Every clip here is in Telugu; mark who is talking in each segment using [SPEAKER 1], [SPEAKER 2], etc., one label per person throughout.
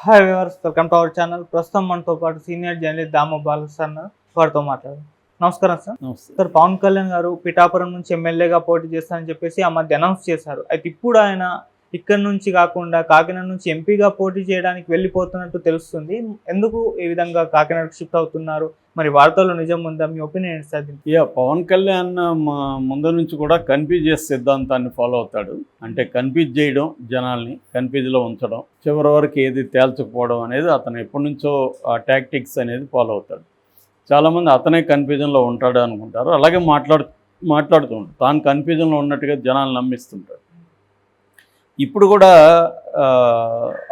[SPEAKER 1] Hi viewers welcome to our channel ప్రస్తుతం మనతో పాటు సీనియర్ జర్నలిస్ట్ దామ బాలసన్న వారితో మాట్లాడు. నమస్కారం సార్. సార్ పవన్ కళ్యాణ్ గారు పిఠాపురం నుంచి ఎమ్మెల్యేగా పోటీ చేస్తారని చెప్పేసి ఆ మధ్య అనౌన్స్ చేశారు. అయితే ఇప్పుడు ఆయన ఇక్కడ నుంచి కాకుండా కాకినాడ నుంచి ఎంపీగా పోటీ చేయడానికి వెళ్ళిపోతున్నట్టు తెలుస్తుంది. ఎందుకు ఈ విధంగా కాకినాడకు షిఫ్ట్ అవుతున్నారు? మరి వార్తల్లో నిజం ఉందా? మీ ఒపీనియన్ సార్
[SPEAKER 2] ఇక పవన్ కళ్యాణ్ మా ముందు నుంచి కూడా కన్ఫ్యూజ్ చేసే సిద్ధాంతాన్ని ఫాలో అవుతాడు. అంటే కన్ఫ్యూజ్ చేయడం జనాల్ని కన్ఫ్యూజ్లో ఉంచడం చివరి వరకు ఏది తేల్చకపోవడం అనేది అతను ఎప్పటి నుంచో ఆ టాక్టిక్స్ అనేది ఫాలో అవుతాడు. చాలామంది అతనే కన్ఫ్యూజన్లో ఉంటాడు అనుకుంటారు. అలాగే మాట్లాడు మాట్లాడుతూ ఉంటాడు తాను కన్ఫ్యూజన్లో ఉన్నట్టుగా జనాలు నమ్మిస్తుంటాడు. ఇప్పుడు కూడా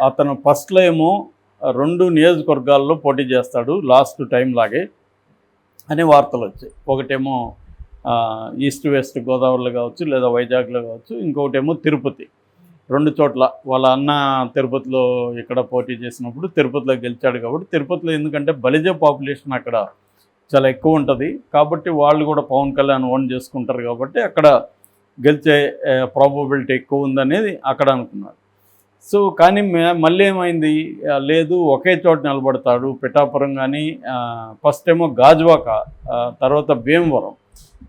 [SPEAKER 2] అతను ఫస్ట్లో ఏమో రెండు నియోజకవర్గాల్లో పోటీ చేస్తాడు లాస్ట్ టైం లాగే అనే వార్తలు వచ్చాయి. ఒకటేమో ఈస్ట్ వెస్ట్ గోదావరిలో కావచ్చు లేదా వైజాగ్లో కావచ్చు ఇంకొకటేమో తిరుపతి. రెండు చోట్ల వాళ్ళ అన్న తిరుపతిలో ఇక్కడ పోటీ చేసినప్పుడు తిరుపతిలో గెలిచాడు కాబట్టి తిరుపతిలో ఎందుకంటే బలిజ పాపులేషన్ అక్కడ చాలా ఎక్కువ ఉంటుంది. కాబట్టి వాళ్ళు కూడా పవన్ కళ్యాణ్ ఓన్ చేసుకుంటారు కాబట్టి అక్కడ గెలిచే ప్రాబబిలిటీ ఎక్కువ ఉందనేది అక్కడ అనుకున్నారు. సో కానీ మే- మళ్ళీ ఏమైంది లేదు ఒకే చోట నిలబడతాడు. పిఠాపురం కానీ ఫస్ట్ ఏమో గాజువాక తర్వాత భీమవరం.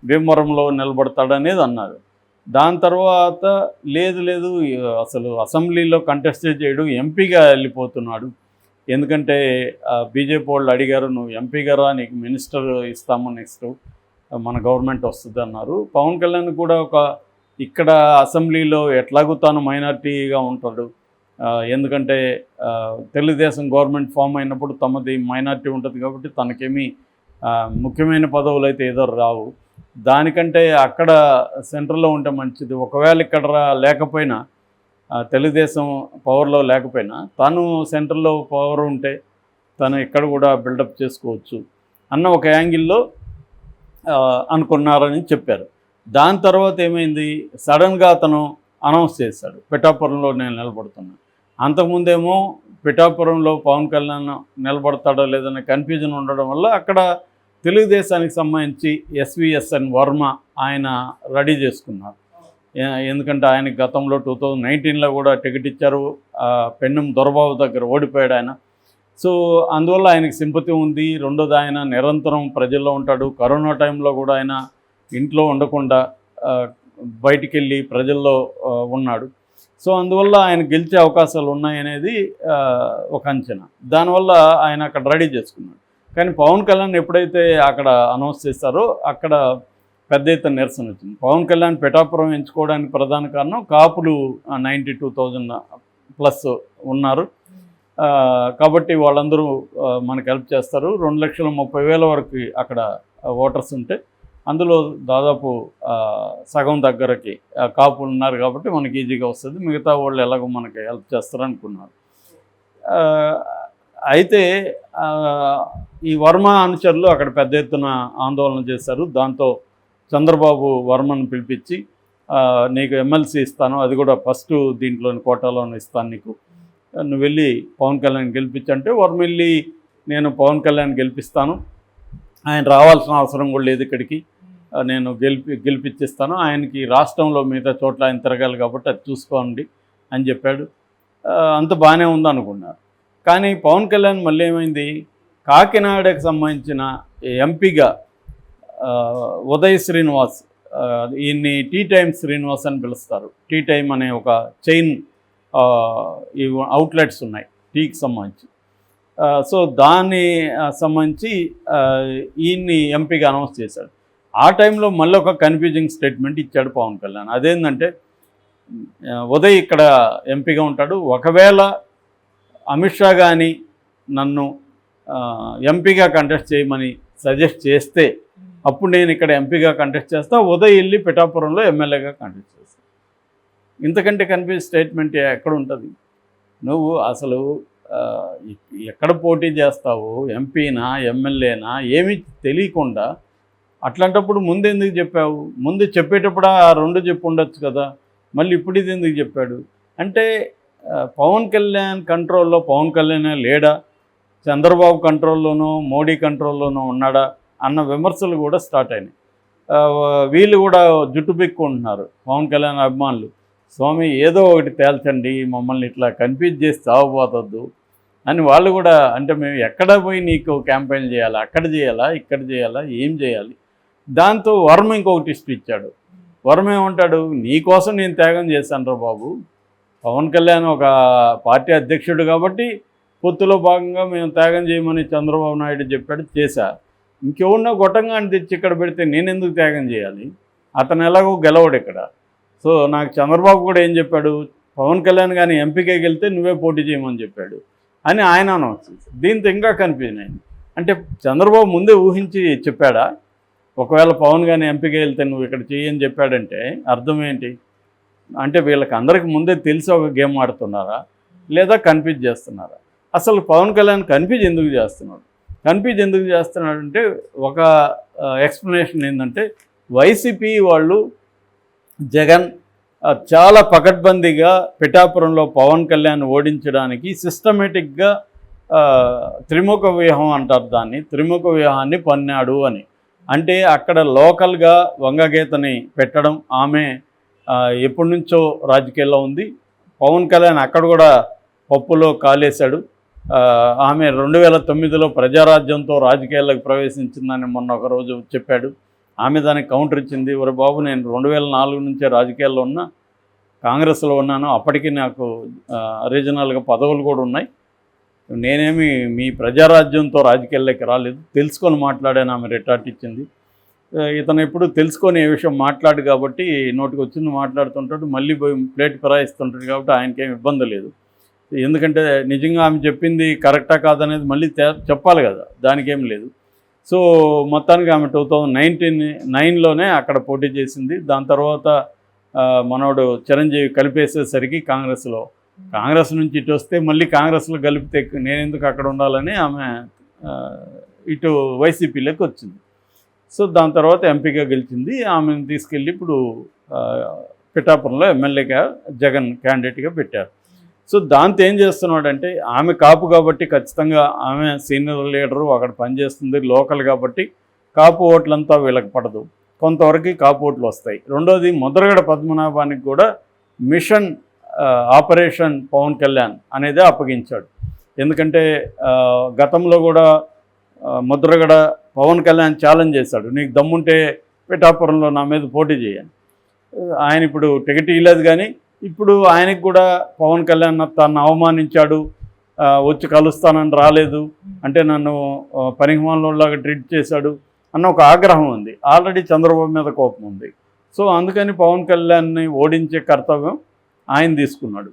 [SPEAKER 2] భీమవరంలో నిలబడతాడు అనేది అన్నారు. దాని తర్వాత లేదు లేదు అసలు అసెంబ్లీలో కంటెస్ట్ చేయడు ఎంపీగా వెళ్ళిపోతున్నాడు. ఎందుకంటే బీజేపీ వాళ్ళు అడిగారు నువ్వు ఎంపీగా రా నీకు మినిస్టర్ ఇస్తాము నెక్స్ట్ మన గవర్నమెంట్ వస్తుంది అన్నారు పవన్ కళ్యాణ్ కూడా ఒక ఇక్కడ అసెంబ్లీలో ఎట్లాగూ తాను మైనార్టీగా ఉంటాడు. ఎందుకంటే తెలుగుదేశం గవర్నమెంట్ ఫామ్ అయినప్పుడు తమది మైనార్టీ ఉంటుంది కాబట్టి తనకేమీ ముఖ్యమైన పదవులు అయితే ఏదో రావు. దానికంటే అక్కడ సెంట్రల్లో ఉంటే మంచిది. ఒకవేళ ఇక్కడ రా- లేకపోయినా తెలుగుదేశం పవర్లో లేకపోయినా తను సెంట్రల్లో పవర్ ఉంటే తను ఇక్కడ కూడా బిల్డప్ చేసుకోవచ్చు అన్న ఒక యాంగిల్లో అనుకున్నారని చెప్పారు. దాని తర్వాత ఏమైంది? సడన్గా అతను అనౌన్స్ చేశాడు. పిఠాపురంలో నేను నిలబడుతున్నాను అంతకుముందేమో పిఠాపురంలో పవన్ కళ్యాణ్ నిలబడతాడో లేదనే కన్ఫ్యూజన్ ఉండడం వల్ల అక్కడ తెలుగుదేశానికి సంబంధించి ఎస్విఎస్ఎన్ వర్మ ఆయన రెడీ చేసుకున్నారు. ఎందుకంటే ఆయన గతంలో టూ థౌజండ్ నైన్టీన్లో కూడా టికెట్ ఇచ్చారు. పెన్నం దొరబాబు దగ్గర ఓడిపోయాడు ఆయన. సో అందువల్ల ఆయనకి సింపతి ఉంది. రెండోది ఆయన నిరంతరం ప్రజల్లో ఉంటాడు. కరోనా టైంలో కూడా ఆయన ఇంట్లో ఉండకుండా బయటికి వెళ్ళి ప్రజల్లో ఉన్నాడు. సో అందువల్ల ఆయన గెలిచే అవకాశాలు ఉన్నాయనేది ఒక అంచనా. దానివల్ల ఆయన అక్కడ రెడీ చేసుకున్నాడు. కానీ పవన్ కళ్యాణ్ ఎప్పుడైతే అక్కడ అనౌన్స్ చేస్తారో అక్కడ పెద్ద ఎత్తున నిరసన వచ్చింది. పవన్ కళ్యాణ్ పిఠాపురం ఎంచుకోవడానికి ప్రధాన కారణం కాపులు నైంటీ టూ థౌజండ్ ప్లస్ ఉన్నారు. కాబట్టి వాళ్ళందరూ మనకు హెల్ప్ చేస్తారు. రెండు లక్షల ముప్పై వేల వరకు అక్కడ ఓటర్స్ ఉంటే అందులో దాదాపు సగం దగ్గరకి కాపులు ఉన్నారు కాబట్టి మనకి ఈజీగా వస్తుంది. మిగతా వాళ్ళు ఎలాగో మనకి హెల్ప్ చేస్తారు అనుకున్నారు. అయితే ఈ వర్మ అనుచరులు అక్కడ పెద్ద ఎత్తున ఆందోళన చేశారు. దాంతో చంద్రబాబు వర్మను పిలిపించి నీకు ఎమ్మెల్సీ ఇస్తాను. అది కూడా ఫస్ట్ దీంట్లోని కోటాలోనే ఇస్తాను నీకు. నువ్వు వెళ్ళి పవన్ కళ్యాణ్ గెలిపించంటే వర్మ వెళ్ళి నేను పవన్ కళ్యాణ్ గెలిపిస్తాను. ఆయన రావాల్సిన అవసరం కూడా లేదు ఇక్కడికి. నేను గెలిపి గెలిపించిస్తాను. ఆయనకి రాష్ట్రంలో మిగతా చోట్ల ఆయన తిరగాలి కాబట్టి అది చూసుకోండి అని చెప్పాడు. అంత బాగానే ఉందనుకున్నారు కానీ పవన్ కళ్యాణ్ మళ్ళీ ఏమైంది? కాకినాడకు సంబంధించిన ఎంపీగా ఉదయ్ శ్రీనివాస్ ఈయన్ని టీ టైమ్ శ్రీనివాస్ అని పిలుస్తారు. టీ టైమ్ అనే ఒక చైన్ ఈ అవుట్లెట్స్ ఉన్నాయి టీకి సంబంధించి. సో దాన్ని సంబంధించి ఈయన్ని ఎంపీగా అనౌన్స్ చేశాడు. ఆ టైంలో మళ్ళీ ఒక కన్ఫ్యూజింగ్ స్టేట్మెంట్ ఇచ్చాడు పవన్ కళ్యాణ్. అదేంటంటే ఉదయ్ ఇక్కడ ఎంపీగా ఉంటాడు. ఒకవేళ అమిత్ షా కానీ నన్ను ఎంపీగా కంటెస్ట్ చేయమని సజెస్ట్ చేస్తే అప్పుడు నేను ఇక్కడ ఎంపీగా కంటెస్ట్ చేస్తా. ఉదయ్ వెళ్ళి పిఠాపురంలో ఎమ్మెల్యేగా కంటెస్ట్ చేస్తాను ఇంతకంటే కన్ఫ్యూజ్ స్టేట్మెంట్ ఎక్కడ ఉంటుంది నువ్వు అసలు ఎక్కడ పోటీ చేస్తావు? ఎంపీనా ఎమ్మెల్యేనా? ఏమీ తెలియకుండా అట్లాంటప్పుడు ముందు ఎందుకు చెప్పావు? ముందు చెప్పేటప్పుడు ఆ రెండు చెప్పు ఉండొచ్చు కదా. మళ్ళీ ఇప్పుడు ఇది ఎందుకు చెప్పాడు? అంటే పవన్ కళ్యాణ్ కంట్రోల్లో పవన్ కళ్యాణ్ లేడా? చంద్రబాబు కంట్రోల్లోనూ మోడీ కంట్రోల్లోనూ ఉన్నాడా? అన్న విమర్శలు కూడా స్టార్ట్ అయినాయి. వీళ్ళు కూడా జుట్టు పెక్కుంటున్నారు పవన్ కళ్యాణ్ అభిమానులు. స్వామి ఏదో ఒకటి తేల్చండి మమ్మల్ని ఇట్లా కన్ఫ్యూజ్ చేసి చావబోతద్దు అని వాళ్ళు కూడా అంటే మేము ఎక్కడ పోయి నీకు క్యాంపెయిన్ చేయాలా అక్కడ చేయాలా ఇక్కడ చేయాలా ఏం చేయాలి? దాంతో వర్మ ఇంకొకటి ఇష్ట ఇచ్చాడు. వర్మ ఏమంటాడు నీకోసం నేను త్యాగం చేశాను రా బాబు. పవన్ కళ్యాణ్ ఒక పార్టీ అధ్యక్షుడు కాబట్టి పొత్తులో భాగంగా మేము త్యాగం చేయమని చంద్రబాబు నాయుడు చెప్పాడు చేశా. ఇంకెవరినో గొట్టంగాని తెచ్చి ఇక్కడ పెడితే నేను ఎందుకు త్యాగం చేయాలి? అతను ఎలాగో గెలవడు ఇక్కడ. సో నాకు చంద్రబాబు కూడా ఏం చెప్పాడు? పవన్ కళ్యాణ్ కానీ ఎంపీకే వెళ్తే నువ్వే పోటీ చేయమని చెప్పాడు అని ఆయన అనవచ్చు. దీంతో ఇంకా కన్ఫ్యూజన్ అయింది. అంటే చంద్రబాబు ముందే ఊహించి చెప్పాడా? ఒకవేళ పవన్ కానీ ఎంపీకే వెళ్తే నువ్వు ఇక్కడ చేయని చెప్పాడంటే అర్థం ఏంటి? అంటే వీళ్ళకి అందరికి ముందే తెలిసి ఒక గేమ్ ఆడుతున్నారా? లేదా కన్ఫ్యూజ్ చేస్తున్నారా? అసలు పవన్ కళ్యాణ్ కన్ఫ్యూజ్ ఎందుకు చేస్తున్నాడు? కన్ఫ్యూజ్ ఎందుకు చేస్తున్నాడు అంటే ఒక ఎక్స్ప్లెనేషన్ ఏంటంటే వైసీపీ వాళ్ళు జగన్ చాలా పకడ్బందీగా పిఠాపురంలో పవన్ కళ్యాణ్ ఓడించడానికి సిస్టమేటిక్గా త్రిముఖ వ్యూహం అంటారు దాన్ని త్రిముఖ వ్యూహాన్ని పన్నాడు అని. అంటే అక్కడ లోకల్గా వంగగీతని పెట్టడం ఆమె ఎప్పటి నుంచో రాజకీయాల్లో ఉంది. పవన్ కళ్యాణ్ అక్కడ కూడా పప్పులో కాలేశాడు. ఆమె రెండు వేల తొమ్మిదిలో ప్రజారాజ్యంతో రాజకీయాల్లోకి ప్రవేశించిందని మొన్న ఒకరోజు చెప్పాడు. ఆమె దానికి కౌంటర్ ఇచ్చింది. ఒరే బాబు నేను రెండు వేల నాలుగు నుంచే రాజకీయాల్లో ఉన్నా కాంగ్రెస్లో ఉన్నాను. అప్పటికి నాకు రీజనల్గా పదవులు కూడా ఉన్నాయి. నేనేమి మీ ప్రజారాజ్యంతో రాజకీయాల్లోకి రాలేదు. తెలుసుకొని మాట్లాడాను ఆమె రిటార్ట్ ఇచ్చింది. ఇతను ఎప్పుడు తెలుసుకొని ఏ విషయం మాట్లాడు కాబట్టి నోటికి వచ్చింది మాట్లాడుతుంటాడు మళ్ళీ పోయి ప్లేట్ ఫిరాయిస్తుంటాడు కాబట్టి ఆయనకేం ఇబ్బంది లేదు. ఎందుకంటే నిజంగా ఆమె చెప్పింది కరెక్టా కాదనేది మళ్ళీ చెప్పాలి కదా దానికేం లేదు. సో మొత్తానికి ఆమె టూ థౌజండ్ నైన్టీన్ నైన్లోనే అక్కడ పోటీ చేసింది. దాని తర్వాత మనోడు చిరంజీవి కలిపేసేసరికి కాంగ్రెస్లో. కాంగ్రెస్ నుంచి ఇటు వస్తే మళ్ళీ కాంగ్రెస్లో కలిపితే నేను ఎందుకు అక్కడ ఉండాలని ఆమె ఇటు వైసీపీలోకి వచ్చింది. సో దాని తర్వాత ఎంపీగా గెలిచింది. ఆమెను తీసుకెళ్ళి ఇప్పుడు పిఠాపురంలో ఎమ్మెల్యేగా జగన్ క్యాండిడేట్గా పెట్టారు. సో దాంతో ఏం చేస్తున్నాడంటే ఆమె కాపు కాబట్టి ఖచ్చితంగా ఆమె సీనియర్ లీడరు అక్కడ పనిచేస్తుంది లోకల్ కాబట్టి కాపు ఓట్లంతా వీళ్ళకి పడదు. కొంతవరకు కాపు ఓట్లు వస్తాయి. రెండోది ముద్రగడ పద్మనాభానికి కూడా మిషన్ ఆపరేషన్ పవన్ కళ్యాణ్ అనేది అప్పగించాడు. ఎందుకంటే గతంలో కూడా ముద్రగడ పవన్ కళ్యాణ్ ఛాలెంజ్ చేశాడు. నీకు దమ్ముంటే పిఠాపురంలో నా మీద పోటీ చేయండి. ఆయన ఇప్పుడు టికెట్ ఇవ్వలేదు కానీ ఇప్పుడు ఆయనకు కూడా పవన్ కళ్యాణ్ తను అవమానించాడు వచ్చి కలుస్తానని రాలేదు అంటే నన్ను ఆ, ట్రీట్ చేశాడు అన్న ఒక ఆగ్రహం ఉంది. ఆల్రెడీ చంద్రబాబు మీద కోపం ఉంది. సో అందుకని పవన్ కళ్యాణ్ని ఓడించే కర్తవ్యం ఆయన తీసుకున్నాడు.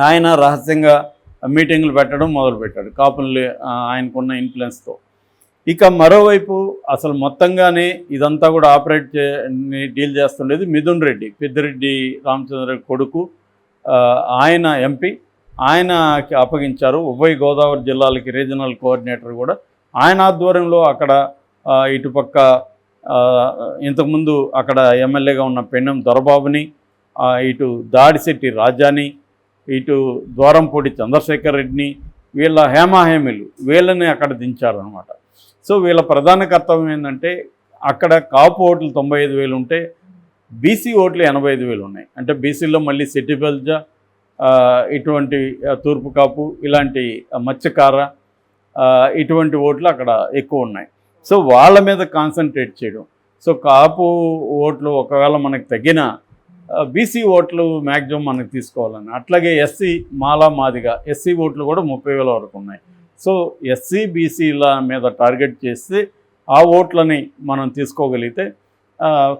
[SPEAKER 2] ఆయన రహస్యంగా మీటింగ్లు పెట్టడం మొదలుపెట్టాడు. కాపుల్ని ఆయనకున్న ఇన్ఫ్లుయెన్స్తో ఇక మరోవైపు అసలు మొత్తంగానే ఇదంతా కూడా ఆపరేట్ చే డీల్ చేస్తుండేది మిథున్ రెడ్డి పెద్దిరెడ్డి రామచంద్ర కొడుకు ఆయన ఎంపీ. ఆయనకి అప్పగించారు. ఉభయ గోదావరి జిల్లాలకి రీజనల్ కోఆర్డినేటర్ కూడా. ఆయన ఆధ్వర్యంలో అక్కడ ఇటుపక్క ఇంతకుముందు అక్కడ ఎమ్మెల్యేగా ఉన్న పెన్నెం దొరబాబుని ఇటు దాడిశెట్టి రాజాని ఇటు ద్వారంపూడి చంద్రశేఖర్ రెడ్డిని వీళ్ళ హేమాహేమిలు వీళ్ళని అక్కడ దించారనమాట సో వీళ్ళ ప్రధాన కర్తవ్యం ఏంటంటే అక్కడ కాపు ఓట్లు తొంభై ఐదు వేలు ఉంటే బీసీ ఓట్లు ఎనభై ఐదు వేలు ఉన్నాయి. అంటే బీసీలో మళ్ళీ సిటిబెల్జా ఇటువంటి తూర్పు కాపు ఇలాంటి మత్స్యకార ఇటువంటి ఓట్లు అక్కడ ఎక్కువ ఉన్నాయి. సో వాళ్ళ మీద కాన్సన్ట్రేట్ చేయడం. సో కాపు ఓట్లు ఒకవేళ మనకు తగ్గిన బీసీ ఓట్లు మ్యాక్సిమం మనకు తీసుకోవాలని. అట్లాగే ఎస్సీ మాలా మాదిగా ఎస్సీ ఓట్లు కూడా ముప్పై వేల వరకు ఉన్నాయి. సో ఎస్సీ బీసీల మీద టార్గెట్ చేస్తే ఆ ఓట్లని మనం తీసుకోగలిగితే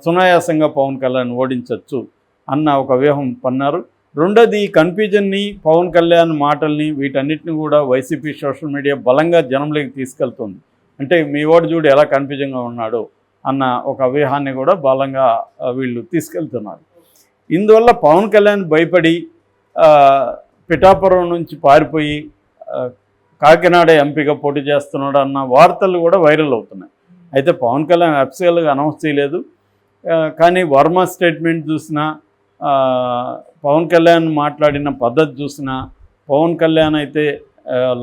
[SPEAKER 2] సునాయాసంగా పవన్ కళ్యాణ్ ఓడించవచ్చు అన్న ఒక వ్యూహం పన్నారు. రెండోది ఈ కన్ఫ్యూజన్ని పవన్ కళ్యాణ్ మాటల్ని వీటన్నిటిని కూడా వైసీపీ సోషల్ మీడియా బలంగా జనంలోకి తీసుకెళ్తుంది. అంటే మీ ఓటు చూడు ఎలా కన్ఫ్యూజన్గా ఉన్నాడు అన్న ఒక వ్యూహాన్ని కూడా బలంగా వీళ్ళు తీసుకెళ్తున్నారు. ఇందువల్ల పవన్ కళ్యాణ్ భయపడి పిఠాపురం నుంచి పారిపోయి కాకినాడ ఎంపీగా పోటీ చేస్తున్నాడు అన్న వార్తలు కూడా వైరల్ అవుతున్నాయి. అయితే పవన్ కళ్యాణ్ అఫీషియల్గా అనౌన్స్ చేయలేదు. కానీ వర్మ స్టేట్మెంట్ చూసినా పవన్ కళ్యాణ్ మాట్లాడిన పద్ధతి చూసినా పవన్ కళ్యాణ్ అయితే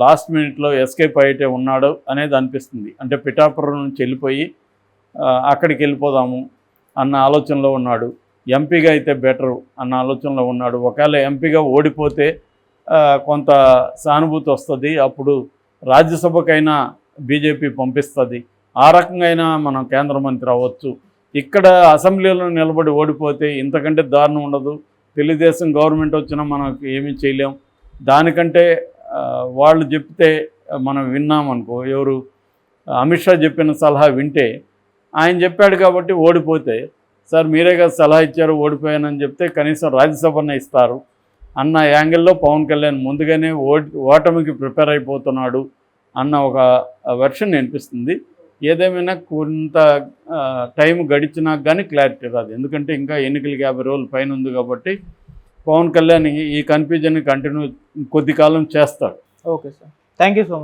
[SPEAKER 2] లాస్ట్ మినిట్లో ఎస్కేప్ అయితే ఉన్నాడు అనేది అనిపిస్తుంది. అంటే పిఠాపురం నుంచి వెళ్ళిపోయి అక్కడికి వెళ్ళిపోదాము అన్న ఆలోచనలో ఉన్నాడు. ఎంపీగా అయితే బెటరు అన్న ఆలోచనలో ఉన్నాడు. ఒకవేళ ఎంపీగా ఓడిపోతే కొంత సానుభూతి వస్తుంది. అప్పుడు రాజ్యసభకైనా బీజేపీ పంపిస్తుంది. ఆ రకంగా అయినా మనం కేంద్ర మంత్రి అవ్వచ్చు. ఇక్కడ అసెంబ్లీలో నిలబడి ఓడిపోతే ఇంతకంటే దారుణం ఉండదు. తెలుగుదేశం గవర్నమెంట్ వచ్చినా మనకు ఏమీ చేయలేం. దానికంటే వాళ్ళు చెప్తే మనం విన్నామనుకో ఎవరు అమిత్ షా చెప్పిన సలహా వింటే ఆయన చెప్పాడు కాబట్టి ఓడిపోతే సార్ మీరే కదా సలహా ఇచ్చారు ఓడిపోయానని చెప్తే కనీసం రాజ్యసభనే ఇస్తారు. అన్న యాంగిల్లో పవన్ కళ్యాణ్ ముందుగానే ఓటమికి ప్రిపేర్ అయిపోతున్నాడు అన్న ఒక వెర్షన్ వినిపిస్తుంది. ఏదేమైనా కొంత టైం గడిచినాక కానీ క్లారిటీ రాదు. ఎందుకంటే ఇంకా ఎన్నికలకి యాభై రోజులు పైన ఉంది కాబట్టి పవన్ కళ్యాణ్ ఈ- కన్ఫ్యూజన్ కంటిన్యూ కొద్ది కాలం చేస్తాడు.
[SPEAKER 1] Okay sir. Thank you so much.